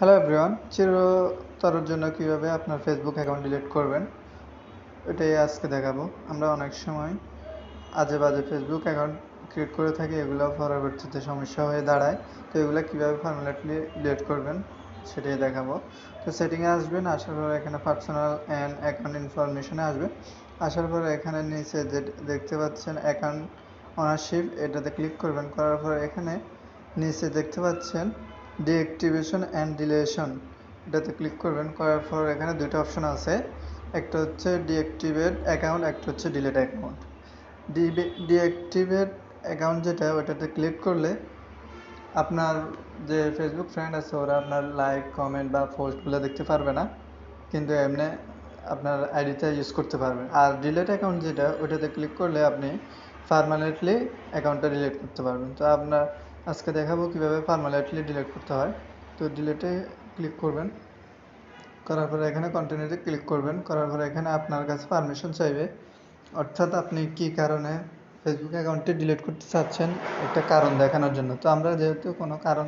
Hello everyone চিরতরের জন্য কীভাবে আপনার ফেসবুক অ্যাকাউন্ট ডিলিট করবেন? এটাই আজকে দেখাবো। আমরা অনেক সময় আজে বাজে ফেসবুক অ্যাকাউন্ট ক্রিয়েট করে থাকি, এগুলো পরবর্তীতে সমস্যা হয়ে দাঁড়ায়। তো এগুলো কীভাবে পারমানেন্টলি ডিলিট করবেন সেটাই দেখাবো। তো সেটিংয়ে আসবেন, আসার পর এখানে পার্সোনাল অ্যান্ড অ্যাকাউন্ট ইনফরমেশনে আসবেন। আসার পর এখানে নিচে যে দেখতে পাচ্ছেন অ্যাকাউন্ট অনারশিপ এটাতে ক্লিক করবেন। করার পর এখানে নিচে দেখতে পাচ্ছেন ডিঅ্যাক্টিভেশন অ্যান্ড ডিলেশন এটাতে ক্লিক করবেন, করার পর এখানে দুটো অপশন আছে। একটা হচ্ছে ডিঅ্যাক্টিভেট অ্যাকাউন্ট একটা হচ্ছে ডিলেট অ্যাকাউন্ট ডিঅ্যাক্টিভেট অ্যাকাউন্ট যেটা, ওটাতে ক্লিক করলে আপনার যে ফেসবুক ফ্রেন্ড আছে, ওরা আপনার লাইক কমেন্ট বা পোস্টগুলো দেখতে পারবে না। কিন্তু এমনি আপনার আইডিটা ইউজ করতে পারবেন আর ডিলেট অ্যাকাউন্ট যেটা, ওটাতে ক্লিক করলে আপনি পারমানেন্টলি অ্যাকাউন্টটা ডিলিট করতে পারবেন। তো আপনার আজকে দেখাবো কীভাবে পারমানেন্টলি ডিলিট করতে হয়। তো ডিলেটে ক্লিক করবেন। করার পরে এখানে কন্টিনিউতে ক্লিক করবেন। করার পরে এখানে আপনার কাছে পারমিশন চাইবে। অর্থাৎ আপনি কি কারণে ফেসবুক অ্যাকাউন্টটি ডিলিট করতে চাচ্ছেন? একটা কারণ দেখানোর জন্য। তো আমরা যেহেতু কোনো কারণ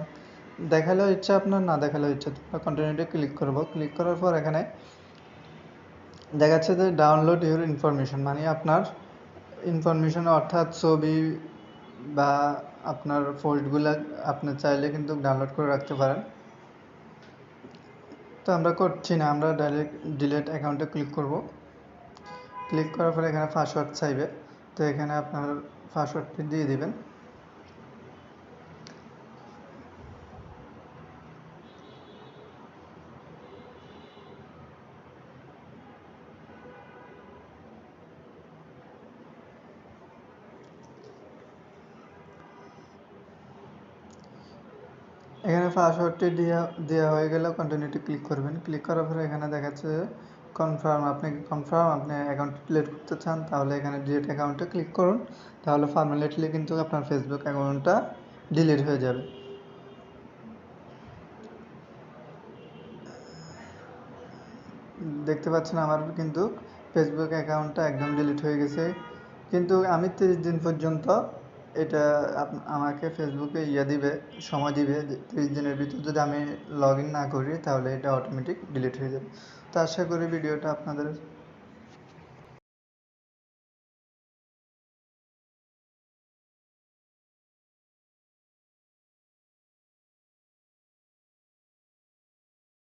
দেখালেও ইচ্ছা আপনার, না দেখালেও ইচ্ছা, তো কন্টিনিউতে ক্লিক করব। ক্লিক করার পর এখানে দেখাচ্ছে যে ডাউনলোড ইউর ইনফরমেশন মানে আপনার ইনফরমেশন অর্থাৎ ছবি বা আপনার ফোল্ডগুলো আপনি চাইলে কিন্তু ডাউনলোড করে রাখতে পারেন। তো আমরা করছি না, আমরা ডাইরেক্ট ডিলেট অ্যাকাউন্টে ক্লিক করব। ক্লিক করার পরে এখানে পাসওয়ার্ড চাইবে। তো এখানে আপনার পাসওয়ার্ডটি দিয়ে দিবেন। এখানে পাসওয়ার্ডটি দেওয়া দেওয়া হয়ে গেলে কন্টিনিউটি ক্লিক করবেন। ক্লিক করার পরে এখানে দেখাচ্ছে কনফার্ম আপনি কনফার্ম আপনি অ্যাকাউন্ট ডিলিট করতে চান, তাহলে এখানে ডিলিট অ্যাকাউন্টে ক্লিক করুন। তাহলে পারমানেন্টলি কিন্তু আপনার ফেসবুক অ্যাকাউন্টটা ডিলিট হয়ে যাবে। দেখতে পাচ্ছেন আমার কিন্তু ফেসবুক অ্যাকাউন্টটা একদম ডিলিট হয়ে গেছে। কিন্তু আমি তিরিশ দিন পর্যন্ত এটা আমাকে ফেসবুকে ইয়ে দিবে, সময় দিবে তিরিশ দিনের ভিতর যদি আমি লগ ইন না করি তাহলে এটা অটোমেটিক ডিলিট হয়ে যাবে। তো আশা করি ভিডিওটা আপনাদের